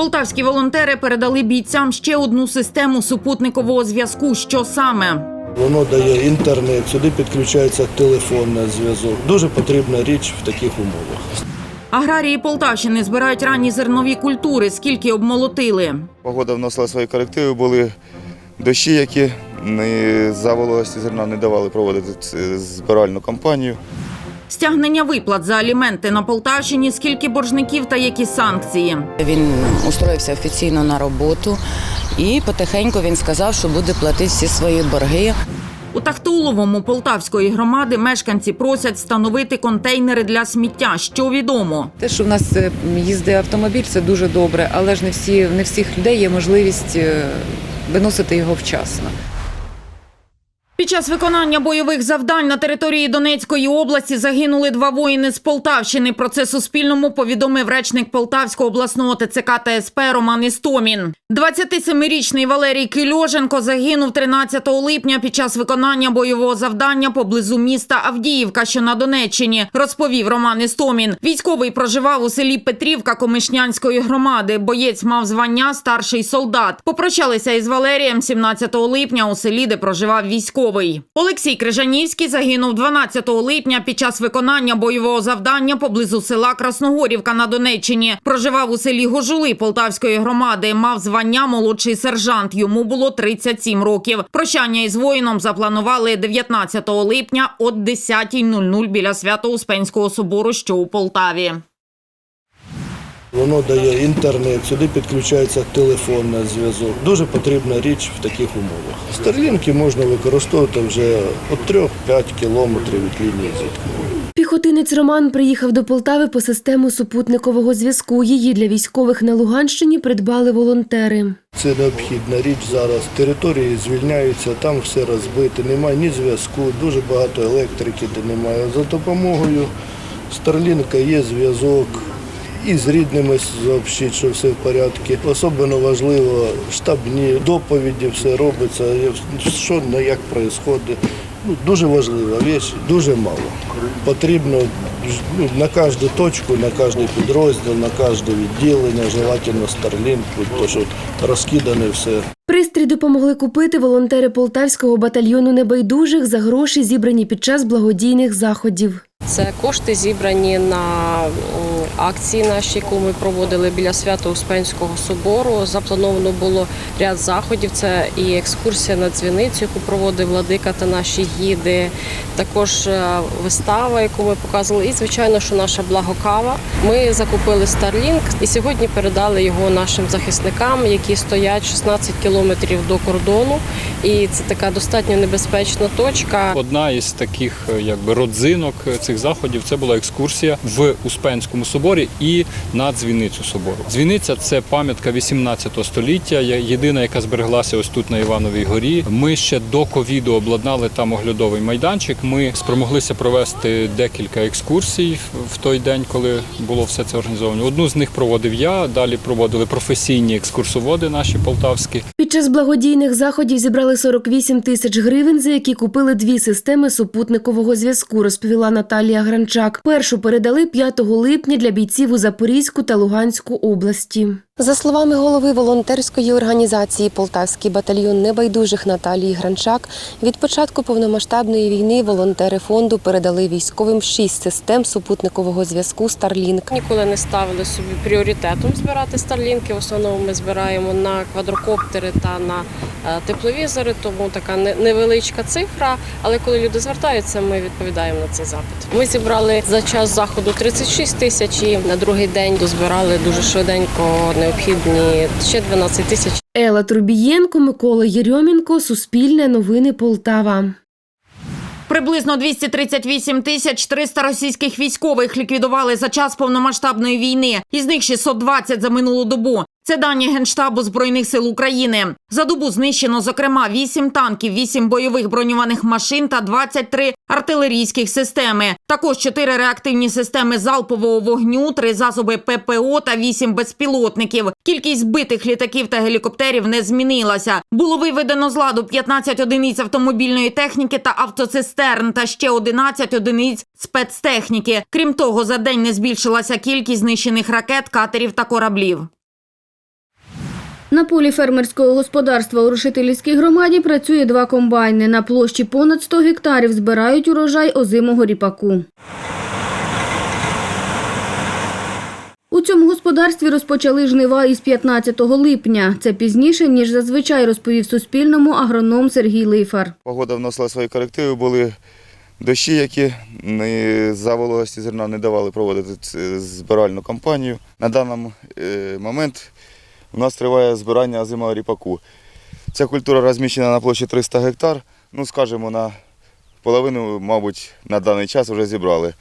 Полтавські волонтери передали бійцям ще одну систему супутникового зв'язку. Що саме? Воно дає інтернет, сюди підключається телефонний зв'язок. Дуже потрібна річ в таких умовах. Аграрії Полтавщини збирають ранні зернові культури. Скільки обмолотили? Погода вносила свої корективи, були дощі, які не за вологості зерна не давали проводити збиральну кампанію. Стягнення виплат за аліменти на Полтавщині. Скільки боржників та які санкції? Він устроївся офіційно на роботу і потихеньку він сказав, що буде платити всі свої борги. У Тахтуловому Полтавської громади мешканці просять встановити контейнери для сміття. Що відомо? Те, що в нас е, їздить автомобіль, це дуже добре, але ж не всі не всіх людей є можливість е, виносити його вчасно. Під час виконання бойових завдань на території Донецької області загинули два воїни з Полтавщини. Про це Суспільному повідомив речник Полтавського обласного ТЦК та СП Роман Істомін. 27-річний Валерій Кильоженко загинув 13 липня під час виконання бойового завдання поблизу міста Авдіївка, що на Донеччині, розповів Роман Істомін. Військовий проживав у селі Петрівка Комишнянської громади. Боєць мав звання старший солдат. Попрощалися із Валерієм 17 липня у селі, де проживав військовий. Олексій Крижанівський загинув 12 липня під час виконання бойового завдання поблизу села Красногорівка на Донеччині. Проживав у селі Гожули Полтавської громади. Мав звання молодший сержант. Йому було 37 років. Прощання із воїном запланували 19 липня о 10.00 біля Свято-Успенського собору, що у Полтаві. Воно дає інтернет, сюди підключається телефонний зв'язок. Дуже потрібна річ в таких умовах. Старлінки можна використовувати вже від 3-5 кілометрів від лінії зіткнення. Піхотинець Роман приїхав до Полтави по систему супутникового зв'язку. Її для військових на Луганщині придбали волонтери. Це необхідна річ зараз. Території звільняються, там все розбите, немає ні зв'язку, дуже багато електрики, де немає. За допомогою Старлінка є зв'язок. І з рідними сообщить, що все в порядку. Особливо важливо штабні доповіді, все робиться, що на як відбувається. Ну, дуже важлива річ, дуже мало. Потрібно ну, на кожну точку, на кожен підрозділ, на кожне відділення, желательно Starlink, тому що розкидане все. Пристрій допомогли купити волонтери полтавського батальйону небайдужих за гроші, зібрані під час благодійних заходів. Це кошти зібрані на акції наші, яку ми проводили біля Свято-Успенського собору. Заплановано було ряд заходів. Це і екскурсія на дзвіницю, яку проводив владика та наші гіди. Також е, вистава, яку ми показували, і звичайно, що наша благокава. Ми закупили Starlink і сьогодні передали його нашим захисникам, які стоять 16 кілометрів до кордону. І це така достатньо небезпечна точка. Одна із таких е, якби родзинок е, цих заходів це була екскурсія в Успенському соборі і на дзвіницю собору. Дзвіниця це пам'ятка 18 століття, єдина, яка збереглася ось тут на Івановій горі. Ми ще до ковіду обладнали там оглядовий майданчик. Ми спромоглися провести декілька екскурсій в той день, коли було все це організовано. Одну з них проводив я. Далі проводили професійні екскурсоводи наші полтавські. Під час благодійних заходів зібрали 48 тисяч гривень, за які купили дві системи супутникового зв'язку, розповіла Наталія Гранчак. Першу передали 5 липня для бійців у Запорізьку та Луганську області. За словами голови волонтерської організації Полтавський батальйон небайдужих Наталії Гранчак, від початку повномасштабної війни волонтери фонду передали військовим шість систем супутникового зв'язку Starlink. Ніколи не ставили собі пріоритетом збирати старлінки. В основному ми збираємо на квадрокоптери та на е, тепловізори, тому така невеличка цифра. Але коли люди звертаються, ми відповідаємо на цей запит. Ми зібрали за час заходу 36 тисяч і на другий день дозбирали дуже швиденько необхідні ще 12 тисяч. Ела Трубієнко, Микола Єрьомінко, Суспільне новини Полтава. Приблизно 238 тисяч 300 російських військових ліквідували за час повномасштабної війни. Із них 620 за минулу добу. Це дані Генштабу Збройних сил України. За добу знищено, зокрема, 8 танків, 8 бойових броньованих машин та 23 артилерійських системи. Також 4 реактивні системи залпового вогню, 3 засоби ППО та 8 безпілотників. Кількість збитих літаків та гелікоптерів не змінилася. Було виведено з ладу 15 одиниць автомобільної техніки та автоцистерн та ще 11 одиниць спецтехніки. Крім того, за день не збільшилася кількість знищених ракет, катерів та кораблів. На полі фермерського господарства у Рушителівській громаді працює два комбайни. На площі понад 100 гектарів збирають урожай озимого ріпаку. У цьому господарстві розпочали жнива із 15 липня. Це пізніше, ніж зазвичай розповів Суспільному агроном Сергій Лифар. Погода вносила свої корективи, були дощі, які за вологості зерна не давали проводити збиральну кампанію. На даний е, момент у нас триває збирання озимого ріпаку. Ця культура розміщена на площі 300 гектар. Ну, скажімо, на половину, мабуть, на даний час вже зібрали.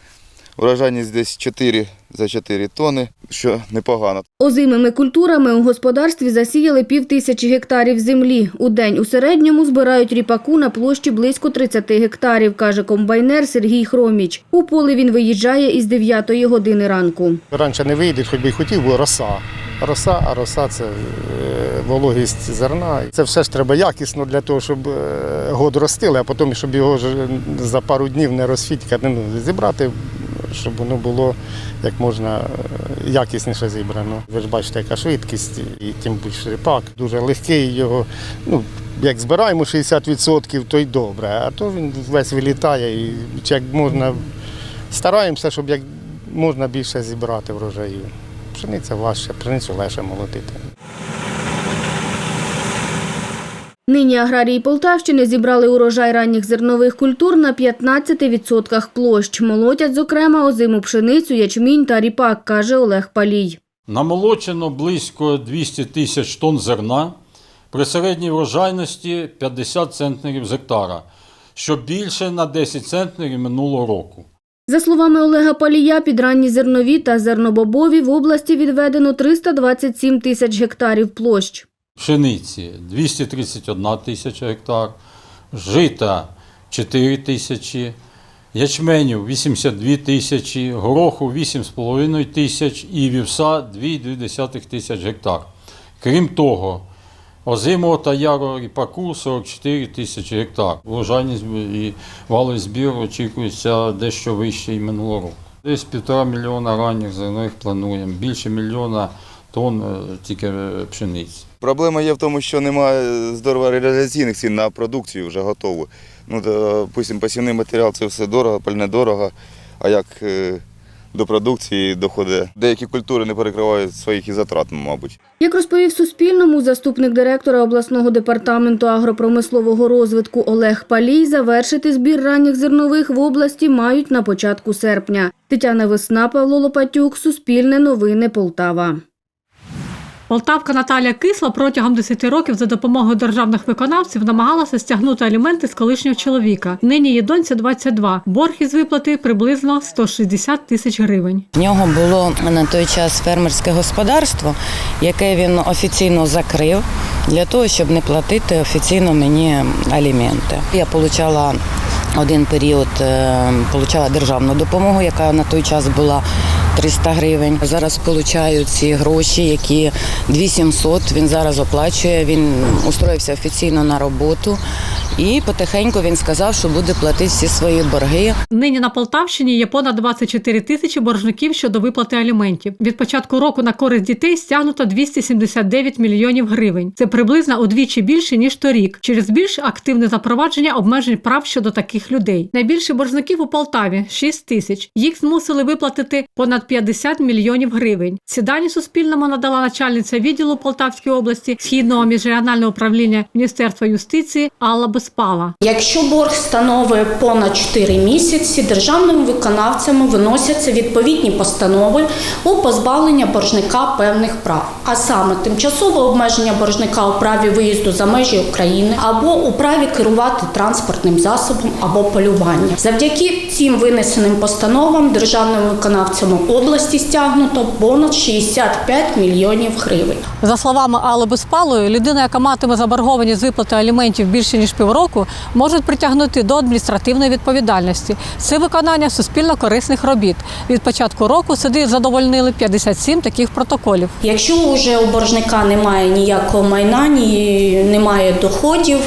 Урожайність десь 4 за 4 тони, що непогано. Озимими культурами у господарстві засіяли пів тисячі гектарів землі. У день у середньому збирають ріпаку на площі близько 30 гектарів, каже комбайнер Сергій Хроміч. У поле він виїжджає із 9 години ранку. Раніше не вийде, хоч би й хотів, бо роса. Роса, а роса це е, вологість зерна. Це все ж треба якісно для того, щоб е, год ростили, а потім, щоб його ж за пару днів не розфітькати, ну, зібрати, щоб воно було як можна е, якісніше зібрано. Ви ж бачите, яка швидкість, і тим більше ріпак. Дуже легкий його. Ну, як збираємо 60%, то й добре, а то він весь вилітає і як можна стараємося, щоб як можна більше зібрати врожаю. Пшениця важче, пшеницю легше молотити. Нині аграрії Полтавщини зібрали урожай ранніх зернових культур на 15% площ. Молотять, зокрема, озиму пшеницю, ячмінь та ріпак, каже Олег Палій. Намолочено близько 200 тисяч тонн зерна при середній врожайності 50 центнерів з гектара, що більше на 10 центнерів минулого року. За словами Олега Палія, під ранні зернові та зернобобові в області відведено 327 тисяч гектарів площ. Пшениці 231 тисяча гектар, жита 4 тисячі, ячменю 82 тисячі, гороху 8,5 тисяч і вівса 2,2 тисяч гектар. Крім того, озимого та ярого ріпаку 44 тисячі гектар. Врожайність і валовий збір очікується дещо вище і минулого року. Десь півтора мільйона ранніх зернових плануємо, більше мільйона тонн е, тільки е, пшениці. Проблема є в тому, що немає здорово реалізаційних цін на продукцію вже готову. Ну, допустим, посівний матеріал це все дорого, пальне дорого. А як е, до продукції доходить, деякі культури не перекривають своїх і затрат, мабуть. Як розповів Суспільному, заступник директора обласного департаменту агропромислового розвитку Олег Палій, завершити збір ранніх зернових в області мають на початку серпня. Тетяна Весна, Павло Лопатюк, Суспільне новини Полтава. Полтавка Наталія Кисла протягом 10 років за допомогою державних виконавців намагалася стягнути аліменти з колишнього чоловіка. Нині її доньці 22. Борг із виплати приблизно 160 тисяч гривень. В нього було на той час фермерське господарство, яке він офіційно закрив для того, щоб не платити офіційно мені аліменти. Я отримала один період е, получала державну допомогу, яка на той час була 300 гривень. Зараз получаю ці гроші, які 2700 він зараз оплачує. Він устроївся офіційно на роботу і потихеньку він сказав, що буде платити всі свої борги. Нині на Полтавщині є понад 24 тисячі боржників щодо виплати аліментів. Від початку року на користь дітей стягнуто 279 мільйонів гривень. Це приблизно удвічі більше ніж торік, через більш активне запровадження обмежень прав щодо таких людей. Найбільше боржників у Полтаві 6 тисяч. Їх змусили виплатити понад 50 мільйонів гривень. Ці дані Суспільному надала начальниця відділу Полтавської області східного міжрегіонального управління Міністерства юстиції Алла Безпала. Якщо борг становить понад 4 місяці, державними виконавцями виносяться відповідні постанови у позбавлення боржника певних прав, а саме тимчасове обмеження боржника у праві виїзду за межі України або у праві керувати транспортним засобом або полювання. Завдяки цим винесеним постановам державними виконавцями області стягнуто понад 65 мільйонів гривень. За словами Алли Безпалої, людина, яка матиме заборгованість з виплати аліментів більше ніж півроку, можуть притягнути до адміністративної відповідальності. Це виконання суспільно корисних робіт. Від початку року суди задовольнили 57 таких протоколів. Якщо вже у боржника немає ніякого майна, ні немає доходів,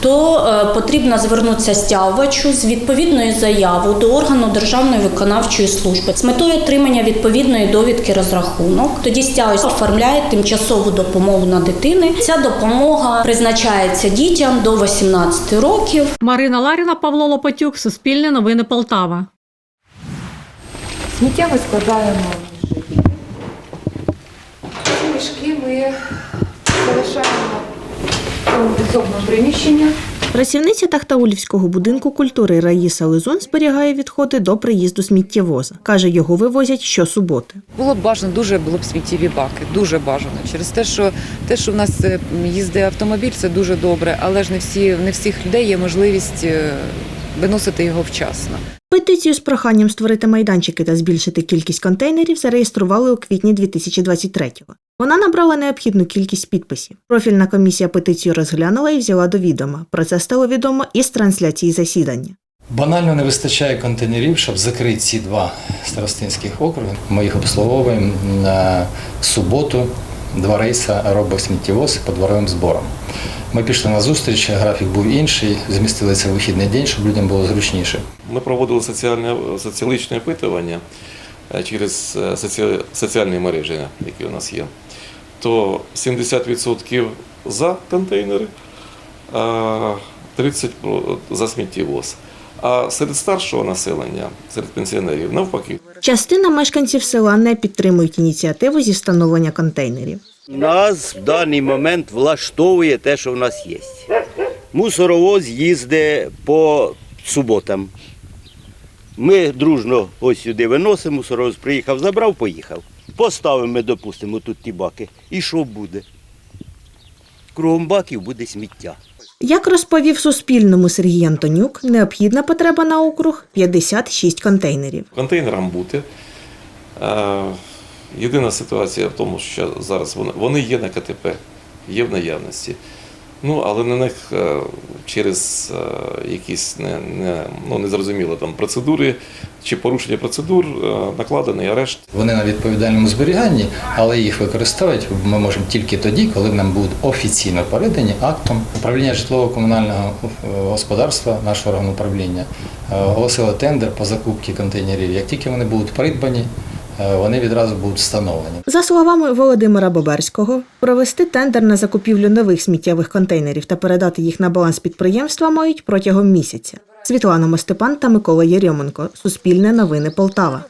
то е, потрібно звернутися стягувачу з відповідною заявою до органу Державної виконавчої служби з метою отримання отримання відповідної довідки розрахунок. Тоді стягують, оформляє тимчасову допомогу на дитини. Ця допомога призначається дітям до 18 років. Марина Ларіна, Павло Лопатюк, Суспільне новини Полтава. Сміття ми складаємо в мішки. Ці мішки ми залишаємо у відзовному приміщенні. Працівниця Тахтаулівського будинку культури Раїса Лизун зберігає відходи до приїзду сміттєвоза. Каже, його вивозять щосуботи. Було б бажано, дуже було б сміттєві баки, дуже бажано. Через те, що те, що в нас е, їздить автомобіль, це дуже добре, але ж не всі не всіх людей є можливість е, виносити його вчасно. Петицію з проханням створити майданчики та збільшити кількість контейнерів зареєстрували у квітні 2023-го. Вона набрала необхідну кількість підписів. Профільна комісія петицію розглянула і взяла до відома. Про це стало відомо із трансляції засідання. Банально не вистачає контейнерів, щоб закрити ці два старостинських округи. Ми їх обслуговуємо на суботу. Два рейси робить сміттєвоз по дворовим зборам. Ми пішли на зустріч, графік був інший, змістили це в вихідний день, щоб людям було зручніше. Ми проводили соціальне соціологічне опитування е, через е, соці- соціальні мережі, які у нас є. То 70% за контейнери, а 30% за сміттєвоз. А серед старшого населення, серед пенсіонерів, навпаки. Частина мешканців села не підтримують ініціативу зі встановлення контейнерів. Нас в даний момент влаштовує те, що в нас є. Мусоровоз їздить по суботам. Ми дружно ось сюди виносимо, мусоровоз приїхав, забрав, поїхав. Поставимо допустимо, тут ті баки. І що буде? Кругом баків буде сміття. Як розповів Суспільному Сергій Антонюк, необхідна потреба на округ 56 контейнерів. Контейнерам бути. Е, Єдина ситуація в тому, що зараз вони, вони є на КТП, є в наявності. Ну, але на них е, через е, якісь не, не, ну, незрозумілі там процедури чи порушення процедур е, накладений арешт. Вони на відповідальному зберіганні, але їх використовувати ми можемо тільки тоді, коли нам будуть офіційно передані актом управління житлово-комунального господарства, наш орган управління, оголосило тендер по закупці контейнерів. Як тільки вони будуть придбані, вони відразу будуть встановлені. За словами Володимира Боберського, провести тендер на закупівлю нових сміттєвих контейнерів та передати їх на баланс підприємства мають протягом місяця. Світлана Мостепан та Микола Єрьоменко. Суспільне новини Полтава.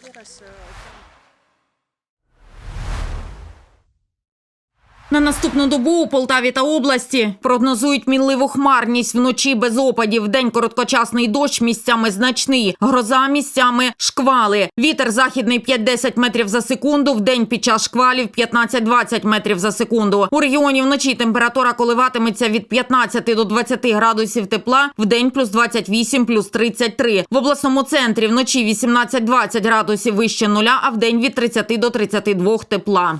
На наступну добу у Полтаві та області прогнозують мінливу хмарність вночі без опадів. Вдень короткочасний дощ, місцями значний. Гроза місцями шквали. Вітер західний 5-10 метрів за секунду. Вдень під час шквалів 15-20 метрів за секунду. У регіоні вночі температура коливатиметься від 15 до 20 градусів тепла. Вдень плюс 28, плюс 33. В обласному центрі вночі 18-20 градусів вище нуля, а вдень від 30 до 32 тепла.